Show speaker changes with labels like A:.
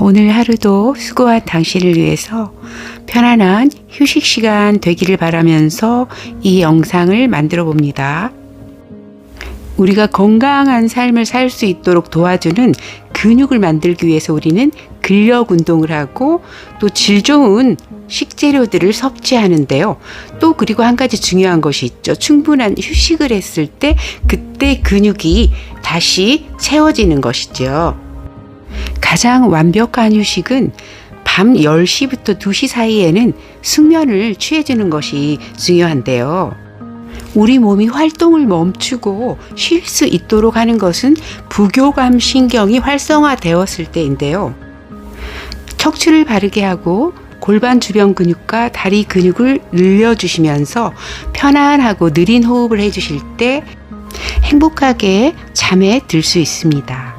A: 오늘 하루도 수고한 당신을 위해서 편안한 휴식 시간 되기를 바라면서 이 영상을 만들어 봅니다. 우리가 건강한 삶을 살 수 있도록 도와주는 근육을 만들기 위해서 우리는 근력 운동을 하고 또 질 좋은 식재료들을 섭취하는데요. 또 그리고 한 가지 중요한 것이 있죠. 충분한 휴식을 했을 때 그때 근육이 다시 채워지는 것이죠. 가장 완벽한 휴식은 밤 10시부터 2시 사이에는 숙면을 취해주는 것이 중요한데요. 우리 몸이 활동을 멈추고 쉴 수 있도록 하는 것은 부교감 신경이 활성화되었을 때인데요. 척추를 바르게 하고 골반 주변 근육과 다리 근육을 늘려주시면서 편안하고 느린 호흡을 해주실 때 행복하게 잠에 들 수 있습니다.